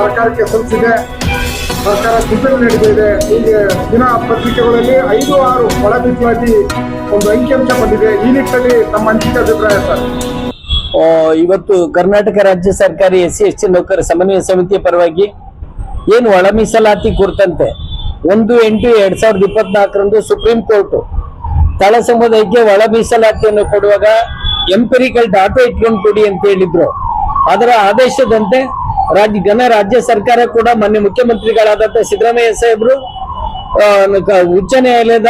ಸರ್ಕಾರಕ್ಕೆ ಸಲ್ಲಿಸಿದೆ. ಸರ್ಕಾರ ಚಿಂತನೆ ನಡೆದಿದೆ ಹೀಗೆ ದಿನ ಪತ್ರಿಕೆಗಳಲ್ಲಿ ಐದು ಆರು ಒಳ ಮೀಸಲಾತಿ ಒಂದು ಅಂಕಿಅಂಶ ಬಂದಿದೆ. ಈ ನಿಟ್ಟಿನಲ್ಲಿ ತಮ್ಮ ಅನಿಸಿಕೆ ಅಭಿಪ್ರಾಯ ಸರ್? ಇವತ್ತು ಕರ್ನಾಟಕ ರಾಜ್ಯ ಸರ್ಕಾರಿ ಎಸ್ ಸಿ ಎಸ್ ಟಿ ನೌಕರ ಸಮನ್ವಯ ಸಮಿತಿಯ ಪರವಾಗಿ ಏನು ಒಳ ಮೀಸಲಾತಿ ಕುರಿತಂತೆ ಒಂದು ಎಂಟು ಎರಡ್ ಸಾವಿರದ ಇಪ್ಪತ್ನಾಲ್ಕರಂದು ಸುಪ್ರೀಂ ಕೋರ್ಟ್ ತಳ ಸಮುದಾಯಕ್ಕೆ ಒಳ ಮೀಸಲಾತಿಯನ್ನು ಕೊಡುವಾಗ ಎಂಪೆರಿಕಲ್ ಡಾಟಾ ಇಟ್ಕೊಂಡು ಕೊಡಿ ಅಂತ ಹೇಳಿದ್ರು. ಅದರ ಆದೇಶದಂತೆ ರಾಜ್ಯ ಘನ ರಾಜ್ಯ ಸರ್ಕಾರ ಕೂಡ ಮೊನ್ನೆ ಮುಖ್ಯಮಂತ್ರಿಗಳಾದಂತ ಸಿದ್ದರಾಮಯ್ಯ ಸಾಹೇಬರು ಉಚ್ಚ ನ್ಯಾಯಾಲಯದ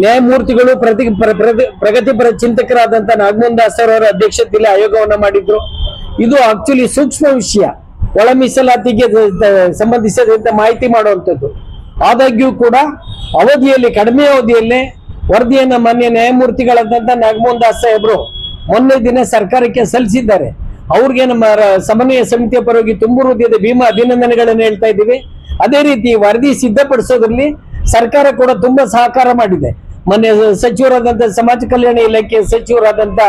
ನ್ಯಾಯಮೂರ್ತಿಗಳು ಪ್ರತಿ, ಪ್ರ- ಪ್ರಗ- ಪ್ರಗತಿಪರ ಚಿಂತಕರಾದಂತ ನಾಗಮೋಹನ್ ದಾಸ್ ಅವರ ಅಧ್ಯಕ್ಷತೆಯಲ್ಲಿ ಆಯೋಗವನ್ನು ಮಾಡಿದ್ರು. ಇದು ಆಕ್ಚುಲಿ ಸೂಕ್ಷ್ಮ ವಿಷಯ. ಒಳ ಮೀಸಲಾತಿಗೆ ಸಂಬಂಧಿಸಿದಂತೆ ಮಾಹಿತಿ ಮಾಡುವಂಥದ್ದು. ಆದಾಗ್ಯೂ ಕೂಡ ಅವಧಿಯಲ್ಲಿ, ಕಡಿಮೆ ಅವಧಿಯಲ್ಲೇ ವರದಿಯನ್ನು ಮಾನ್ಯ ನ್ಯಾಯಮೂರ್ತಿಗಳಾದಂತ ನಾಗಮೋಹನ್ ದಾಸ್ ಸಾಹೇಬರು ಮೊನ್ನೆ ದಿನ ಸರ್ಕಾರಕ್ಕೆ ಸಲ್ಲಿಸಿದ್ದಾರೆ. ಅವ್ರಿಗೆ ನಮ್ಮ ಸಮನ್ವಯ ಸಮಿತಿಯ ಪರವಾಗಿ ತುಂಬು ಹೃದಯದ ಭೀಮಾ ಅಭಿನಂದನೆಗಳನ್ನು ಹೇಳ್ತಾ ಇದ್ದೀವಿ. ಅದೇ ರೀತಿ ವರದಿ ಸಿದ್ಧಪಡಿಸೋದ್ರಲ್ಲಿ ಸರ್ಕಾರ ಕೂಡ ತುಂಬಾ ಸಹಕಾರ ಮಾಡಿದೆ. ಮೊನ್ನೆ ಸಚಿವರಾದಂತ ಸಮಾಜ ಕಲ್ಯಾಣ ಇಲಾಖೆ ಸಚಿವರಾದಂತ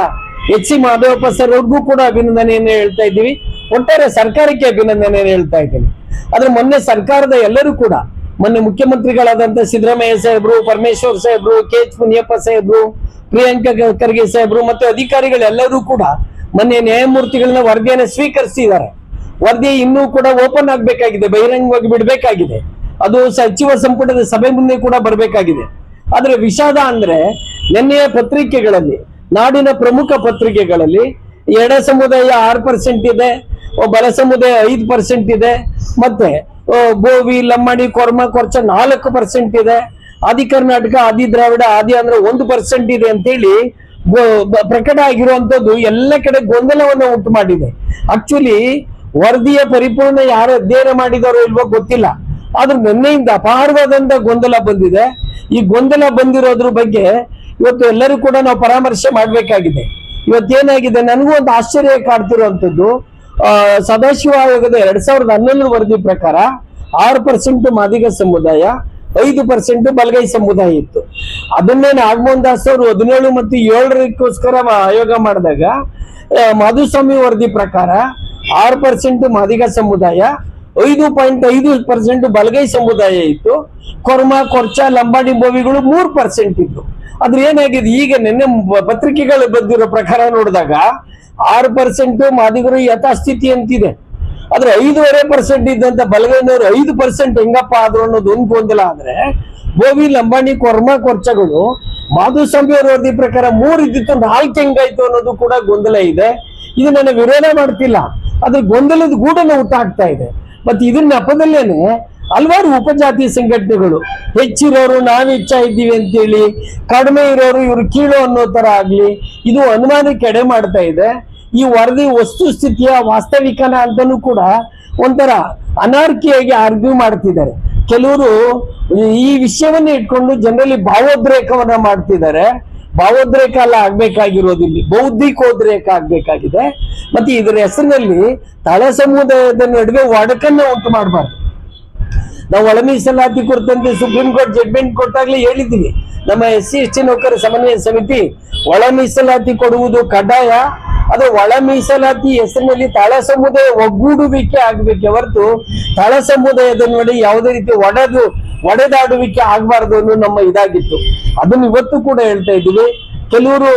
ಎಚ್ ಸಿ ಮಾಧವಪ್ಪ ಸರ್ ಅವ್ರಿಗೂ ಕೂಡ ಅಭಿನಂದನೆಯನ್ನು ಹೇಳ್ತಾ ಇದ್ದೀವಿ. ಒಟ್ಟಾರೆ ಸರ್ಕಾರಕ್ಕೆ ಅಭಿನಂದನೆಯನ್ನು ಹೇಳ್ತಾ ಇದ್ದೀನಿ. ಆದ್ರೆ ಮೊನ್ನೆ ಸರ್ಕಾರದ ಎಲ್ಲರೂ ಕೂಡ, ಮೊನ್ನೆ ಮುಖ್ಯಮಂತ್ರಿಗಳಾದಂತ ಸಿದ್ದರಾಮಯ್ಯ ಸಾಹೇಬ್ರು, ಪರಮೇಶ್ವರ್ ಸಾಹೇಬ್ರು, ಕೆ ಎಚ್ ಮುನಿಯಪ್ಪ ಸಾಹೇಬ್ರು, ಪ್ರಿಯಾಂಕಾ ಖರ್ಗೆ ಸಾಹೇಬ್ರು ಮತ್ತೆ ಅಧಿಕಾರಿಗಳೆಲ್ಲರೂ ಕೂಡ ಮೊನ್ನೆ ನ್ಯಾಯಮೂರ್ತಿಗಳನ್ನ ವರದಿಯನ್ನು ಸ್ವೀಕರಿಸಿದ್ದಾರೆ. ವರದಿ ಇನ್ನೂ ಕೂಡ ಓಪನ್ ಆಗ್ಬೇಕಾಗಿದೆ, ಬಹಿರಂಗವಾಗಿ ಬಿಡಬೇಕಾಗಿದೆ. ಅದು ಸಚಿವ ಸಂಪುಟದ ಸಭೆ ಮುಂದೆ ಕೂಡ ಬರಬೇಕಾಗಿದೆ. ಆದರೆ ವಿಷಾದ ಅಂದ್ರೆ ನಿನ್ನೆಯ ಪತ್ರಿಕೆಗಳಲ್ಲಿ, ನಾಡಿನ ಪ್ರಮುಖ ಪತ್ರಿಕೆಗಳಲ್ಲಿ ಎಡ ಸಮುದಾಯ ಆರು ಪರ್ಸೆಂಟ್ ಇದೆ, ಬಲ ಸಮುದಾಯ ಐದು ಪರ್ಸೆಂಟ್ ಇದೆ, ಮತ್ತೆ ಬೋವಿ ಲಮ್ಮಡಿ ಕೊರ್ಮ, ಕೊರ್ಚ ನಾಲ್ಕು ಪರ್ಸೆಂಟ್ ಇದೆ, ಆದಿ ಕರ್ನಾಟಕ, ಆದಿ ದ್ರಾವಿಡ, ಆದಿ ಅಂದ್ರೆ ಒಂದು ಪರ್ಸೆಂಟ್ ಇದೆ ಅಂತೇಳಿ ಪ್ರಕಟ ಆಗಿರುವಂತದ್ದು ಎಲ್ಲ ಕಡೆ ಗೊಂದಲವನ್ನು ಉಂಟು ಮಾಡಿದೆ. ಆಕ್ಚುಲಿ ವರದಿಯ ಪರಿಪೂರ್ಣ ಯಾರು ಅಧ್ಯಯನ ಮಾಡಿದಾರೋ ಇಲ್ವೋ ಗೊತ್ತಿಲ್ಲ. ಆದ್ರೆ ನಿನ್ನೆಯಿಂದ ಅಪಾರವಾದಂತ ಗೊಂದಲ ಬಂದಿದೆ. ಈ ಗೊಂದಲ ಬಂದಿರೋದ್ರ ಬಗ್ಗೆ ಇವತ್ತು ಎಲ್ಲರೂ ಕೂಡ ನಾವು ಪರಾಮರ್ಶೆ ಮಾಡ್ಬೇಕಾಗಿದೆ. ಇವತ್ತೇನಾಗಿದೆ? ನನಗೂ ಒಂದು ಆಶ್ಚರ್ಯ ಕಾಡ್ತಿರುವಂತದ್ದು ಆ, ಸದಾಶಿವ ಆಯೋಗದ ಎರಡ್ ಸಾವಿರದ ಹನ್ನೊಂದರ ವರದಿ ಪ್ರಕಾರ ಆರು ಪರ್ಸೆಂಟ್ ಮಾದಿಗ ಸಮುದಾಯ ಐದು ಪರ್ಸೆಂಟ್ ಬಲಗೈ ಸಮುದಾಯ ಇತ್ತು. ಅದನ್ನೇ ನಾಗಮೋಹನ್ ದಾಸ್ ಅವರು ಹದಿನೇಳು ಮತ್ತು ಏಳರಕ್ಕೋಸ್ಕರ ಆಯೋಗ ಮಾಡಿದಾಗ ಮಾಧುಸ್ವಾಮಿ ವರದಿ ಪ್ರಕಾರ ಆರು ಪರ್ಸೆಂಟ್ ಮಾದಿಗ ಸಮುದಾಯ, ಐದು ಪಾಯಿಂಟ್ ಐದು ಪರ್ಸೆಂಟ್ ಬಲಗೈ ಸಮುದಾಯ ಇತ್ತು. ಕೊರ್ಮ, ಕೊರ್ಚ ಲಂಬಾಡಿ ಬೋವಿಗಳು ಮೂರು ಪರ್ಸೆಂಟ್ ಇತ್ತು. ಆದ್ರೆ ಏನಾಗಿದೆ, ಈಗ ನಿನ್ನೆ ಪತ್ರಿಕೆಗಳು ಬಂದಿರೋ ಪ್ರಕಾರ ನೋಡಿದಾಗ, ಆರು ಪರ್ಸೆಂಟ್ ಮಾದಿಗರು ಯಥಾಸ್ಥಿತಿ ಅಂತಿದೆ. ಆದ್ರೆ ಐದೂವರೆ ಪರ್ಸೆಂಟ್ ಇದ್ದಂತ ಬಲಗೈನವರು ಐದು ಪರ್ಸೆಂಟ್ ಹೆಂಗಪ್ಪ ಆದ್ರು ಅನ್ನೋದು ಒಂದು ಗೊಂದಲ ಆದ್ರೆ ಗೋವಿ ಲಂಬಾಣಿ ಕೊರ್ಮ ಕೊರ್ಚಗಳು ಮಾಧುಸ್ವಾಮಿ ಅವರ ವರದಿ ಪ್ರಕಾರ ಮೂರು ಇದ್ದಿತ್ತು, ನಾಲ್ಕು ಹೆಂಗಾಯ್ತು ಅನ್ನೋದು ಕೂಡ ಗೊಂದಲ ಇದೆ. ಇದು ನಾನು ವಿರೋಧ ಮಾಡ್ತಿಲ್ಲ. ಅದ್ರ ಗೊಂದಲದ ಗೂಡನ್ನು ಹುಟ್ಟಾಕ್ತಾ ಇದೆ. ಮತ್ತೆ ಇದನ್ನ ನೆಪದಲ್ಲೇನೆ ಹಲವಾರು ಉಪಜಾತಿ ಸಂಘಟನೆಗಳು, ಹೆಚ್ಚಿರೋರು ನಾವು ಹೆಚ್ಚ ಇದ್ದೀವಿ ಅಂತೇಳಿ, ಕಡಿಮೆ ಇರೋರು ಇವರು ಕೀಳು ಅನ್ನೋ ತರ ಆಗ್ಲಿ, ಇದು ಅನುಮಾನಕ್ಕೆ ಎಡೆ ಮಾಡ್ತಾ ಇದೆ. ಈ ವರದಿ ವಸ್ತುಸ್ಥಿತಿಯ ವಾಸ್ತವಿಕನ ಅಂತಾನೂ ಕೂಡ ಒಂಥರ ಅನಾರ್ಕಿಯಾಗಿ ಆರ್ಗ್ಯೂ ಮಾಡ್ತಿದ್ದಾರೆ. ಕೆಲವರು ಈ ವಿಷಯವನ್ನ ಇಟ್ಕೊಂಡು ಜನರಲ್ಲಿ ಭಾವೋದ್ರೇಕವನ್ನ ಮಾಡ್ತಿದ್ದಾರೆ. ಭಾವೋದ್ರೇಕ ಅಲ್ಲ ಆಗ್ಬೇಕಾಗಿರೋದು ಇಲ್ಲಿ ಬೌದ್ಧಿಕೋದ್ರೇಕ ಆಗ್ಬೇಕಾಗಿದೆ. ಮತ್ತೆ ಇದರ ಹೆಸರಿನಲ್ಲಿ ತಳ ಸಮುದಾಯದ ನಡುವೆ ಒಡಕನ್ನ ಉಂಟು ಮಾಡಬಾರ್ದು. ನಾವು ಒಳ ಮೀಸಲಾತಿ ಕುರಿತಂತೆ ಸುಪ್ರೀಂ ಕೋರ್ಟ್ ಜಡ್ಮೆಂಟ್ ಕೊಟ್ಟಾಗ್ಲೇ ಹೇಳಿದ್ದೀವಿ. ನಮ್ಮ ಎಸ್ ಸಿ, ಎಸ್ ಟಿ ನೌಕರ ಸಮನ್ವಯ ಸಮಿತಿ ಒಳ ಮೀಸಲಾತಿ ಕೊಡುವುದು ಕಡ್ಡಾಯ. ಅದು ಒಳ ಮೀಸಲಾತಿ ಹೆಸರಿನಲ್ಲಿ ತಳ ಸಮುದಾಯ ಒಗ್ಗೂಡುವಿಕೆ ಆಗ್ಬೇಕೆ ಹೊರತು ತಳ ಸಮುದಾಯದ ನೋಡಿ ಯಾವುದೇ ರೀತಿ ಒಡೆದು, ಒಡೆದಾಡುವಿಕೆ ಆಗ್ಬಾರ್ದು ಅನ್ನೋ ನಮ್ಮ ಇದಾಗಿತ್ತು. ಅದನ್ನ ಇವತ್ತು ಕೂಡ ಹೇಳ್ತಾ ಇದ್ದೀವಿ. ಕೆಲವರು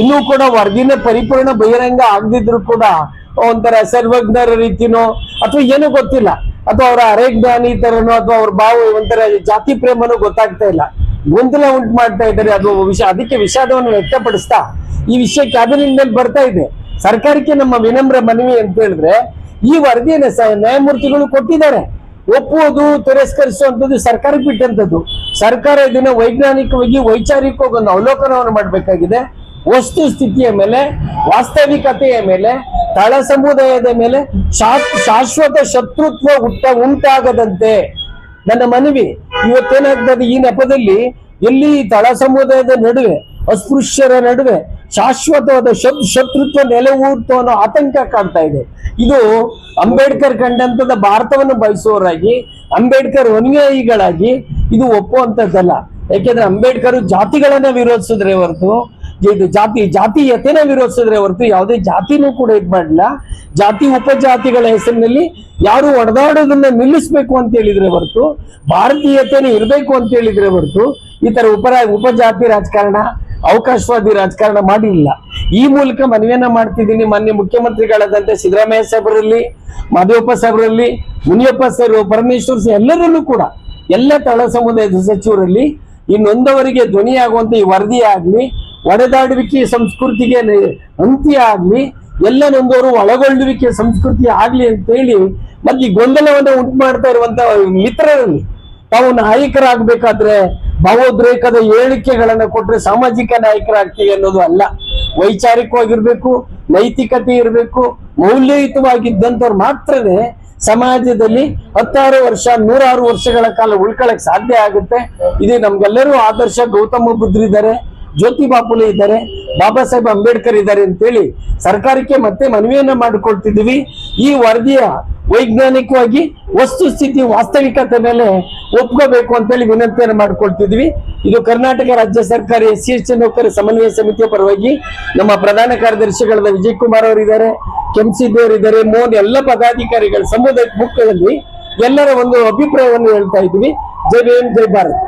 ಇನ್ನೂ ಕೂಡ ವರದಿನ ಪರಿಪೂರ್ಣ ಬಹಿರಂಗ ಆಗದಿದ್ರು ಕೂಡ ಒಂಥರ ಸರ್ವಜ್ಞರ ರೀತಿನೋ ಅಥವಾ ಏನೂ ಗೊತ್ತಿಲ್ಲ. ಅಥವಾ ಅವರ ಅರೆಜ್ಞಾನಿ ತರನೋ ಅಥವಾ ಅವ್ರ ಭಾವ ಒಂಥರ ಜಾತಿ ಪ್ರೇಮನೋ ಗೊತ್ತಾಗ್ತಾ ಇಲ್ಲ. ಗೊಂದಲ ಉಂಟು ಮಾಡ್ತಾ ಇದ್ದಾರೆ. ಅದು ವಿಷಯ ಅದಕ್ಕೆ ವಿಷಾದವನ್ನು ವ್ಯಕ್ತಪಡಿಸ್ತಾ ಈ ವಿಷಯ ಕ್ಯಾಬಿನೆಟ್ ಮೇಲೆ ಬರ್ತಾ ಇದೆ. ಸರ್ಕಾರಕ್ಕೆ ನಮ್ಮ ವಿನಮ್ರ ಮನವಿ ಅಂತ ಹೇಳಿದ್ರೆ ಈ ವರದಿಯನ್ನು ನ್ಯಾಯಮೂರ್ತಿಗಳು ಕೊಟ್ಟಿದ್ದಾರೆ. ಒಪ್ಪುವುದು, ತಿರಸ್ಕರಿಸುವಂಥದ್ದು ಸರ್ಕಾರಕ್ಕೆ ಬಿಟ್ಟಂಥದ್ದು. ಸರ್ಕಾರ ಇದನ್ನ ವೈಜ್ಞಾನಿಕವಾಗಿ, ವೈಚಾರಿಕವಾಗಿ ಒಂದು ಅವಲೋಕನವನ್ನು ಮಾಡಬೇಕಾಗಿದೆ. ವಸ್ತು ಸ್ಥಿತಿಯ ಮೇಲೆ, ವಾಸ್ತವಿಕತೆಯ ಮೇಲೆ, ತಳ ಸಮುದಾಯದ ಮೇಲೆ ಶಾಶ್ವತ ಶತ್ರುತ್ವ ಹುಟ್ಟ ಉಂಟಾಗದಂತೆ ನನ್ನ ಮನವಿ. ಇವತ್ತೇನಾಗ್ತದೆ, ಈ ನೆಪದಲ್ಲಿ ಎಲ್ಲಿ ತಳ ಸಮುದಾಯದ ನಡುವೆ, ಅಸ್ಪೃಶ್ಯರ ನಡುವೆ ಶಾಶ್ವತವಾದ ಶತ್ ಶತ್ರುತ್ವ ನೆಲೆಯೂರ್ತು ಅನ್ನೋ ಆತಂಕ ಕಾಣ್ತಾ ಇದೆ. ಇದು ಅಂಬೇಡ್ಕರ್ ಕಂಡಂತದ ಭಾರತವನ್ನು ಬಯಸುವವರಾಗಿ, ಅಂಬೇಡ್ಕರ್ ಅನುಯಾಯಿಗಳಾಗಿ ಇದು ಒಪ್ಪುವಂಥದ್ದಲ್ಲ. ಯಾಕೆಂದ್ರೆ ಅಂಬೇಡ್ಕರ್ ಜಾತಿಗಳನ್ನ ವಿರೋಧಿಸಿದ್ರೆ ಹೊರತು, ಇದು ಜಾತಿ ಜಾತೀಯತೆನ ವಿರೋಧಿಸಿದ್ರೆ ಹೊರತು ಯಾವುದೇ ಜಾತಿನೂ ಕೂಡ ಇದ್ ಮಾಡಿಲ್ಲ ಜಾತಿ ಉಪಜಾತಿಗಳ ಹೆಸರಿನಲ್ಲಿ ಯಾರು ಒಡೆದಾಡೋದನ್ನ ನಿಲ್ಲಿಸ್ಬೇಕು ಅಂತ ಹೇಳಿದ್ರೆ ಹೊರತು, ಭಾರತೀಯತೆನೇ ಇರಬೇಕು ಅಂತ ಹೇಳಿದ್ರೆ ಹೊರತು ಈ ತರ ಉಪರ ಉಪಜಾತಿ ರಾಜಕಾರಣ, ಅವಕಾಶವಾದಿ ರಾಜಕಾರಣ ಮಾಡಿಲ್ಲ. ಈ ಮೂಲಕ ಮನವಿಯನ್ನ ಮಾಡ್ತಿದ್ದೀನಿ ಮಾನ್ಯ ಮುಖ್ಯಮಂತ್ರಿಗಳಾದಂತೆ ಸಿದ್ದರಾಮಯ್ಯ ಸಾಹೇಬರಲ್ಲಿ, ಮಾದೇವಪ್ಪ ಸಾಹೇಬರಲ್ಲಿ, ಮುನಿಯಪ್ಪ ಸರ್ ಪರಮೇಶ್ವರ್ ಎಲ್ಲರಲ್ಲೂ ಕೂಡ, ಎಲ್ಲ ತಳ ಸಮುದಾಯದ ಸಚಿವರಲ್ಲಿ ಇನ್ನೊಂದವರಿಗೆ ನೊಂದವರಿಗೆ ಧ್ವನಿಯಾಗುವಂತ ಈ ವರದಿ ಆಗ್ಲಿ ಒಡೆದಾಡುವಿಕೆ ಸಂಸ್ಕೃತಿಗೆ ಅಂತ್ಯ ಆಗ್ಲಿ, ಎಲ್ಲ ನೊಂದವರು ಒಳಗೊಳ್ಳುವಿಕೆ ಸಂಸ್ಕೃತಿ ಆಗ್ಲಿ ಅಂತ ಹೇಳಿ ಮತ್ತೆ ಈ ಗೊಂದಲವನ್ನು ಉಂಟು ಮಾಡ್ತಾ ಇರುವಂತ ಮಿತ್ರರಲ್ಲಿ, ತಾವು ನಾಯಕರಾಗಬೇಕಾದ್ರೆ ಭಾವೋದ್ರೇಕದ ಹೇಳಿಕೆಗಳನ್ನು ಕೊಟ್ಟರೆ ಸಾಮಾಜಿಕ ನಾಯಕರಾಗ್ತೀವಿ ಅನ್ನೋದು ಅಲ್ಲ. ವೈಚಾರಿಕವಾಗಿರ್ಬೇಕು, ನೈತಿಕತೆ ಇರಬೇಕು, ಮೌಲ್ಯಯುತವಾಗಿದ್ದಂಥವ್ರು ಮಾತ್ರವೇ ಸಮಾಜದಲ್ಲಿ ಹತ್ತಾರು ವರ್ಷ, ನೂರಾರು ವರ್ಷಗಳ ಕಾಲ ಉಳ್ಕೊಳಕ್ ಸಾಧ್ಯ ಆಗುತ್ತೆ. ಇದೇ ನಮ್ಗೆಲ್ಲರೂ ಆದರ್ಶ. ಗೌತಮ ಬುದ್ಧರಿದ್ದಾರೆ. ಜ್ಯೋತಿ ಬಾಪುಲೆ ಇದ್ದಾರೆ, ಬಾಬಾ ಸಾಹೇಬ್ ಅಂಬೇಡ್ಕರ್ ಇದ್ದಾರೆ ಅಂತೇಳಿ ಸರ್ಕಾರಕ್ಕೆ ಮತ್ತೆ ಮನವಿಯನ್ನ ಮಾಡಿಕೊಳ್ತಿದ್ದೀವಿ. ಈ ವರದಿಯ ವೈಜ್ಞಾನಿಕವಾಗಿ ವಸ್ತುಸ್ಥಿತಿ ವಾಸ್ತವಿಕತೆ ಮೇಲೆ ಒಪ್ಕೋಬೇಕು ಅಂತೇಳಿ ವಿನಂತಿಯನ್ನು ಮಾಡ್ಕೊಳ್ತಿದ್ವಿ ಇದು ಕರ್ನಾಟಕ ರಾಜ್ಯ ಸರ್ಕಾರಿ ಎಸ್ ಸಿ ನೌಕರ ಸಮನ್ವಯ ಸಮಿತಿಯ ಪರವಾಗಿ ನಮ್ಮ ಪ್ರಧಾನ ಕಾರ್ಯದರ್ಶಿಗಳಾದ ವಿಜಯ್ ಕುಮಾರ್ ಅವರಿದ್ದಾರೆ ಇದ್ದಾರೆ, ಮೋಹನ್ ಎಲ್ಲ ಪದಾಧಿಕಾರಿಗಳ ಸಮುದಾಯ ಮುಖದಲ್ಲಿ ಎಲ್ಲರ ಒಂದು ಅಭಿಪ್ರಾಯವನ್ನು ಹೇಳ್ತಾ ಇದ್ವಿ ಜೈ ಭೀಮ್, ಜೈ ಭಾರತ್.